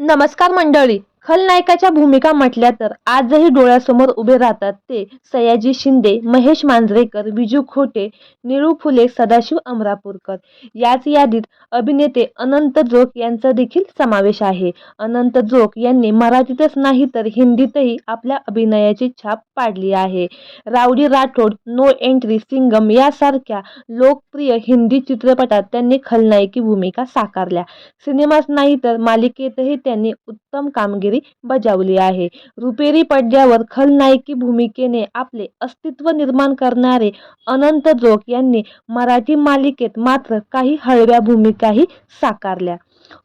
नमस्कार मंडळी. खलनायकाच्या भूमिका म्हटल्या तर आजही डोळ्यासमोर उभे राहतात ते सयाजी शिंदे महेश मांजरेकर विजू खोटे निळू फुले सदाशिव अमरापूरकर. याच यादीत अभिनेते अनंत जोग यांचा देखील समावेश आहे. अनंत जोग यांनी मराठीतच नाही तर हिंदीतही आपल्या अभिनयाची छाप पाडली आहे. Rowdy Rathore no entry Singham यासारख्या लोकप्रिय हिंदी चित्रपटात त्यांनी खलनायकी भूमिका साकारल्या. सिनेमाच नाही तर मालिकेतही त्यांनी उत्तम कामगिरी बजावली आहे. रुपेरी पडद्यावर खलनायकी भूमिकेने आपले अस्तित्व निर्माण करणारे अनंत जोग यांनी मराठी मालिकेत मात्र काही हळव्या भूमिकाही साकारल्या.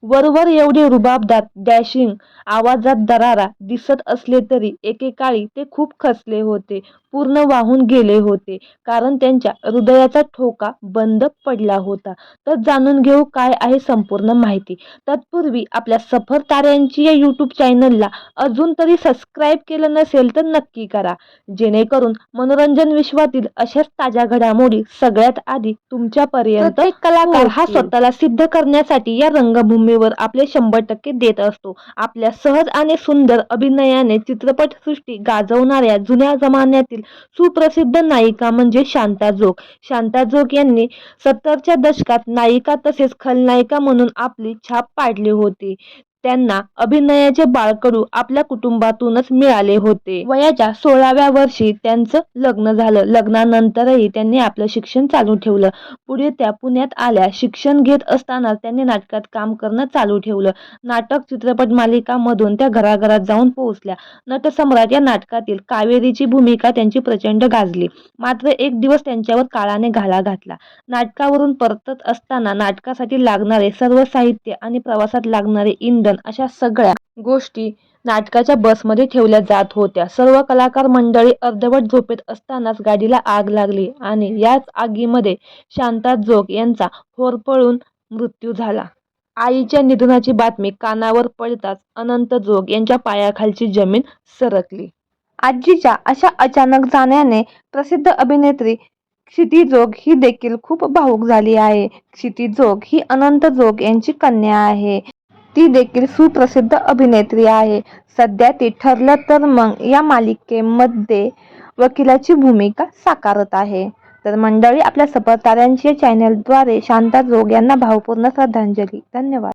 वरवर एवढे रुबाबदार डॅशिंग आवाजात दरारा दिसत असले तरी एकेकाळी ते खूप खचले होते. पूर्ण वाहून गेले होते. कारण त्यांच्या हृदयाचा ठोका बंद पडला होता. तर जाणून घेऊ काय आहे संपूर्ण माहिती. तत्पूर्वी आपल्या सफर ताऱ्यांची या यूट्यूब चॅनलला अजून तरी सबस्क्राईब केलं नसेल तर नक्की करा. जेणेकरून मनोरंजन विश्वातील अशाच ताज्या घडामोडी सगळ्यात आधी तुमच्यापर्यंत कलाकार हा. स्वतःला सिद्ध करण्यासाठी या रंगभूमीवर आपले शंभर टक्के देत असतो. आपल्या सहज आणि सुंदर अभिनयाने चित्रपटसृष्टी गाजवणाऱ्या जुन्या जमान्यातील सुप्रसिद्ध नायिका म्हणजे शांता जोग. शांता जोग यांनी सत्तरच्या दशकात नायिका तसेच खलनायिका म्हणून आपली छाप पाडली होती. त्यांना अभिनयाचे बाळकडू आपल्या कुटुंबातूनच मिळाले होते. वयाच्या सोळाव्या वर्षी त्यांचं लग्न झालं. लग्नानंतरही त्यांनी आपलं शिक्षण चालू ठेवलं. पुढे त्या पुण्यात आल्या. शिक्षण घेत असताना त्यांनी नाटकात काम करणं चालू ठेवलं. नाटक चित्रपट मालिकामधून त्या घराघरात जाऊन पोहोचल्या. नटसम्राट या नाटकातील कावेरीची भूमिका त्यांची प्रचंड गाजली. मात्र एक दिवस त्यांच्यावर काळाने घाला घातला. नाटकावरून परतत असताना नाटकासाठी लागणारे सर्व साहित्य आणि प्रवासात लागणारे इंधन अशा सगळ्या गोष्टी नाटकाच्या बसमध्ये ठेवल्या जात होत्या. सर्व कलाकार मंडळी अर्धवट झोपेत असतानाच गाडीला आग लागली आणि याच आगीमध्ये शांता जोग यांचा होरपळून मृत्यू झाला. आईच्या निधनाची बातमी कानावर पडताच अनंत जोग यांच्या पायाखालची जमीन सरकली. आजीच्या अशा अचानक जाण्याने प्रसिद्ध अभिनेत्री क्षिती जोग ही देखील खूप भावूक झाली आहे. क्षिती जोग ही अनंत जोग यांची कन्या आहे. ती देखील सुप्रसिद्ध अभिनेत्री आहे. सध्या ती ठरलं तर मग या मालिकेमध्ये वकिलाची भूमिका साकारत आहे. तर मंडळी आपल्या सफर चॅनलद्वारे शांता जोग यांना भावपूर्ण श्रद्धांजली. धन्यवाद.